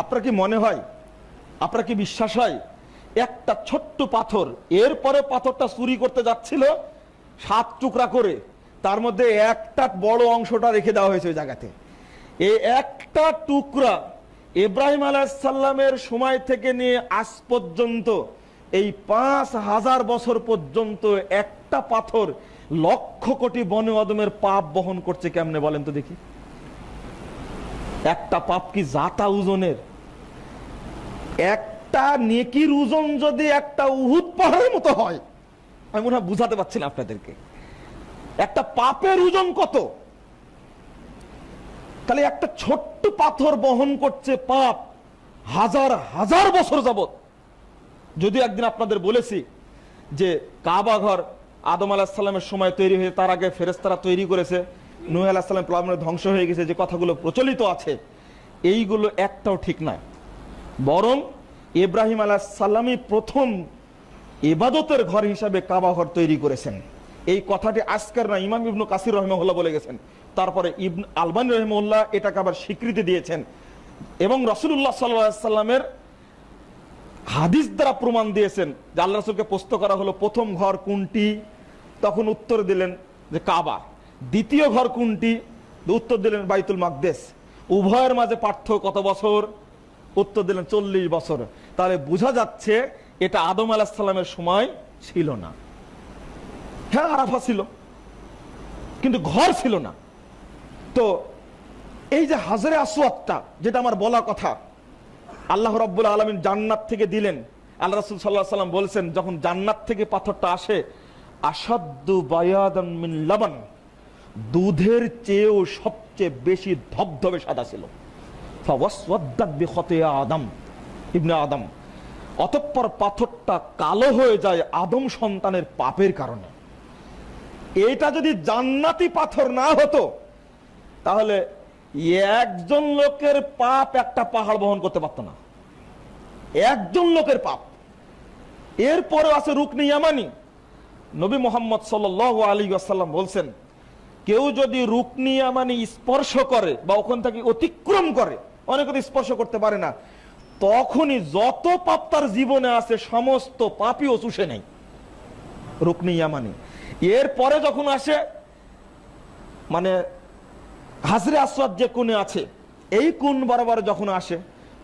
আপনার কি মনে হয়? আপনার কি বিশ্বাস হয়? একটা ছোট্ট পাথর এরপরে পাথরটা চুরি করতে যাচ্ছিল সাত টুকরা করে। তার মধ্যে একটা বড় অংশটা রেখে দেওয়া হয়েছে ওই জায়গাতে। এই একটা টুকরা ইব্রাহিম আলাইসাল্লামের সময় থেকে নিয়ে আজ পর্যন্ত, এই পাঁচ হাজার বছর পর্যন্ত একটা পাথর লক্ষ কোটি বনে অদমের পাপ বহন করছে কেমনে বলেন তো দেখি। একটা পাপ কি জাতা ওজনের? একটা নেকির ওজন যদি একটা উহুদ পাহাড়ের মতো হয়, আমি মনে হয় বুঝাতে পারছি না আপনাদেরকে। একটা পাপের ওজন কত? তাহলে একটা ছোট্ট পাথর বহন করছে পাপ হাজার হাজার বছর যাবত যদি একদিন আপনাদের বলেছি যে কাবা ঘর আদম আলাহিসাল্লামের সময় তৈরি হয়ে তার আগে ফেরেস্তারা তৈরি করেছে। নুহ আলাহিসাল্লাম প্লাবনের ধ্বংস হয়ে গেছে, যে কথাগুলো প্রচলিত আছে, এইগুলো একটাও ঠিক নয়। বরং ইব্রাহিম আলাহিসাল্লামই প্রথম এবাদতের ঘর হিসাবে কাবা ঘর তৈরি করেছেন। এই কথাটি আজকের না ইমাম ইবনু কাসির রহমউল্লাহ বলে গেছেন। তারপরে ইবন আলবানী রহমউল্লাহ এটাকে আবার স্বীকৃতি দিয়েছেন। এবং রসুল্লাহ সাল্লামের হাদিস দ্বারা প্রমাণ দিয়েছেন যে আল্লাহ রসুলকে প্রশ্ন করা হলো প্রথম ঘর কোনটি, তখন উত্তর দিলেন যে কাবা। দ্বিতীয় ঘর কোনটি? উত্তর দিলেন বাইতুল মাকদেশ উভয়ের মাঝে পার্থক্য কত বছর? উত্তর দিলেন চল্লিশ বছর। তাহলে বোঝা যাচ্ছে এটা আদম আলাহিসাল্লামের সময় ছিল না। হ্যাঁ আরাফা ছিল। কিন্তু ঘর ছিল না। তো এই যে হাজারে আসওয়াতটা যেটা আমার বলা কথা, আল্লাহ রব্বুল আলমিন জান্নাত থেকে দিলেন। আল্লাহ রসুল সাল্লাহ সাল্লাম বলছেন, যখন জান্নাত থেকে পাথরটা আসে আসাদ্দু বায়াদান মিন দুধের চেয়েও সবচেয়ে বেশি ধবধবে সাদা ছিল। আদম, ইবনে আদম। অতঃপর পাথরটা কালো হয়ে যায় আদম সন্তানের পাপের কারণে। এটা যদি জান্নাতি পাথর না হতো, তাহলে একজন লোকের পাপ একটা পাহাড় বহন করতে পারত না। একজন লোকের পাপ। এরপরে আছে রুকনি ইয়ামানি। নবী মোহাম্মদ সাল আলী আসাল্লাম বলছেন কেউ যদি রুকনি ইয়ামানি স্পর্শ করে বা ওখান থেকে অতিক্রম করে, অনেকে স্পর্শ করতে পারে না, তখনই যত পাপ তার জীবনে আছে, সমস্ত পাপই ও চুষে নেই রুকনি ইয়ামানি এরপরে যখন আসে মানে হাজরে আসওয়াদ যে কোণে আছে, এই কোণ বরাবর যখন আসে,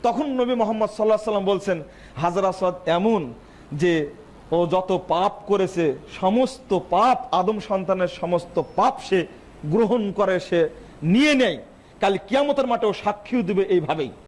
তখন নবী মোহাম্মদ সাল্লাহ সাল্লাম বলছেন, হাজরা আসওয়াদ, এমন যে ও যত পাপ করেছে, সমস্ত পাপ, আদম সন্তানের সমস্ত পাপ সে গ্রহণ করে, সে নিয়ে নেয়। কাল কিয়ামতের মাঠেও সাক্ষীও দেবে এইভাবেই।